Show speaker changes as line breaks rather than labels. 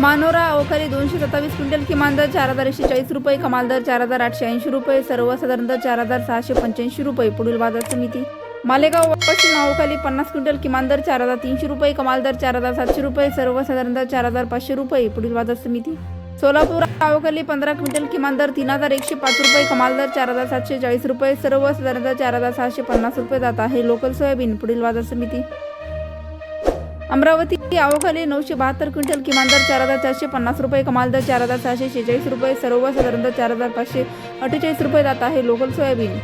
मानोरा अवकाळी दोनशे सत्तावीस क्विंटल किमान दर चार हजार एकशे चाळीस रुपये कमाल दर चार हजार आठशे ऐंशी रुपये सर्वसाधारण दर चार हजार सहाशे पंच्याऐंशी रुपये. पुढील बाजार समिती. मालेगाव पश्चिम अवकाळी पन्नास क्विंटल किमान दर चार हजार तीनशे रुपये कमाल दर चार हजार सातशे रुपये सर्वसाधारण दर चार हजार पाचशे रुपये. पुढील बाजार समिती. सोलापूर अवकाळी पंधरा क्विंटल किमान दर तीन हजार एकशे पाच रुपये कमाल दर चार हजार सातशे चाळीस रुपये सर्वसाधारण दर चार हजार सहाशे पन्नास रुपये जात आहे. Local soybean. पुढील बाजार समिती. अमरावती आवखाली नऊशे बहात्तर क्विंटल किमान दर चार हजार चारशे पन्नास रुपये कमाल दर चार हजार सहाशे शेहेचाळीस रुपये सर्वसाधारण दर चार हजार पाचशे अठ्ठेचाळीस रुपये जात आहे लोकल सोयाबीन.